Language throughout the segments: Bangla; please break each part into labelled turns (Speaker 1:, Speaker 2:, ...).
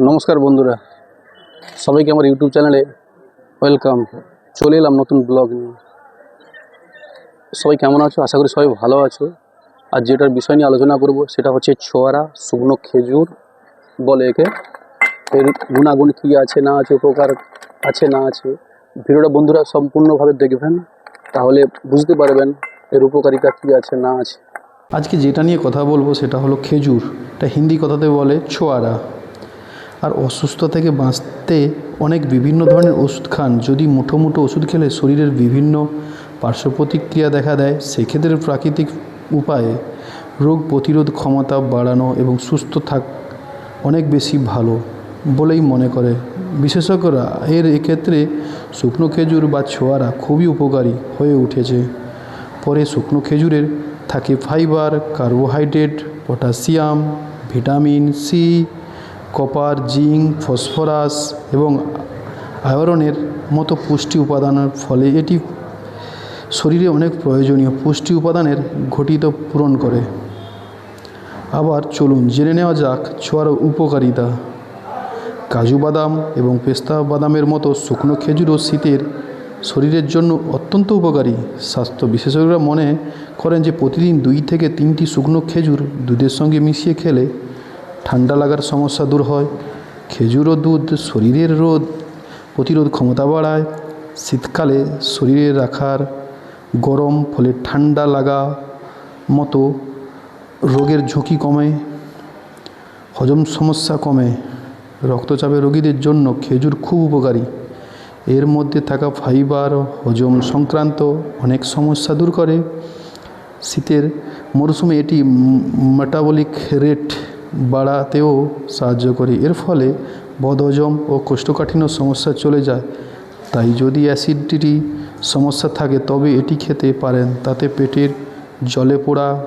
Speaker 1: নমস্কার বন্ধুরা। সবাইকে আমার ইউটিউব চ্যানেলে ওয়েলকাম। চলে এলাম নতুন ব্লগ নিয়ে। সবাই কেমন আছো? আশা করি সবাই ভালো আছো। আর যেটার বিষয় নিয়ে আলোচনা করব, সেটা হচ্ছে ছোয়ারা শুকনো খেজুর বলে একে। এর গুণাগুণ কী আছে, না আছে, উপকার আছে, না আছে। ভিডিওটা বন্ধুরা সম্পূর্ণভাবে দেখবেন, তাহলে বুঝতে পারবেন এর উপকারিতা কী আছে, না আছে।
Speaker 2: আজকে যেটা নিয়ে কথা বলব, সেটা হলো খেজুর। এটা হিন্দি কথাতে বলে ছোয়ারা। আর অসুস্থ থেকে বাঁচতে অনেক বিভিন্ন ধরনের ওষুধ খান। যদি মুঠো মুঠো ওষুধ খেলে শরীরের বিভিন্ন পার্শ্ব প্রতিক্রিয়া দেখা দেয়, সেক্ষেত্রে প্রাকৃতিক উপায়ে রোগ প্রতিরোধ ক্ষমতা বাড়ানো এবং সুস্থ থাক অনেক বেশি ভালো বলেই মনে করে। বিশেষজ্ঞরা এর এক্ষেত্রে শুকনো খেজুর বা ছোয়ারা খুবই উপকারী হয়ে উঠেছে। পরে শুকনো খেজুরের থাকে fibre, carbohydrate, potassium, vitamin C copper zinc phosphorus এবং আয়রনের মতো পুষ্টি উপাদানের ফলে এটি শরীরে অনেক প্রয়োজনীয় পুষ্টি উপাদানের ঘটিত পূরণ করে। আবার চলুন জেনে নেওয়া যাক ছোয়ার উপকারিতা। কাজু বাদাম এবং পেস্তা বাদামের মতো শুকনো খেজুরও শীতের শরীরের জন্য অত্যন্ত উপকারী। স্বাস্থ্য বিশেষজ্ঞরা মনে করেন যে প্রতিদিন দুই থেকে তিনটি শুকনো খেজুর দুধের সঙ্গে মিশিয়ে খেলে ঠান্ডা লাগার সমস্যা দূর হয়, খেজুর ও দুধ শরীরের রোদ প্রতিরোধ ক্ষমতা বাড়ায়, শীতকালে শরীরে রাখার গরম ফলে ঠান্ডা লাগা মতো রোগের ঝুঁকি কমে, হজম সমস্যা কমে। রক্তচাপের রোগীদের জন্য খেজুর খুব উপকারী। এর মধ্যে থাকা ফাইবার, হজম সংক্রান্ত অনেক সমস্যা দূর করে। শীতের মরশুমে এটি মেটাবলিক রেট বাড়াতেও সাহায্য করে। এর ফলে বদহজম ও কোষ্ঠকাঠিন্য সমস্যা চলে যায়। তাই যদি অ্যাসিডিটি সমস্যা থাকে, তবে এটি খেতে পারেন। তাতে পেটের জলে পোড়া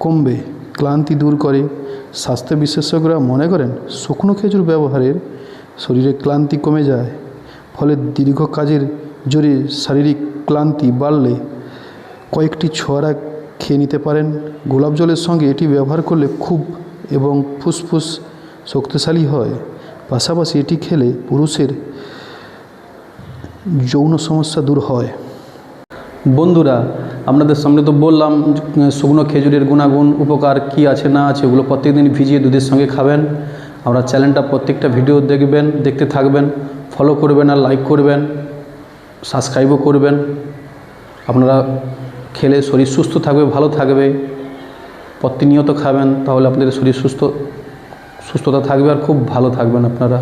Speaker 2: কমবে, ক্লান্তি দূর করে। স্বাস্থ্য বিশেষজ্ঞরা মনে করেন, শুকনো খেজুর ব্যবহারের শরীরে ক্লান্তি কমে যায়। ফলে দীর্ঘ কাজের জোরে শারীরিক ক্লান্তি বাড়লে কয়েকটি ছোয়ারা খেয়ে নিতে পারেন। গোলাপ জলের সঙ্গে এটি ব্যবহার করলে খুব এবং ফুসফুস শক্তিশালী হয়। পাশাপাশি এটি খেলে পুরুষের যৌন সমস্যা দূর হয়।
Speaker 1: বন্ধুরা, আপনাদের সামনে তো বললাম, শুকনো খেজুরের গুণাগুণ, উপকার কি আছে, না আছে ওগুলো প্রত্যেকদিন ভিজিয়ে দুধের সঙ্গে খাবেন। আমরা চ্যানেলটা প্রত্যেকটা ভিডিও দেখবেন, দেখতে থাকবেন ফলো করবেন আর লাইক করবেন সাবস্ক্রাইবও করবেন। আপনারা খেলে শরীর সুস্থ থাকবে, ভালো থাকবে। প্রতিনিয়ত খাবেন তাহলে আপনাদের শরীর সুস্থ সুস্থতা থাকবে আর খুব ভালো থাকবেন আপনারা।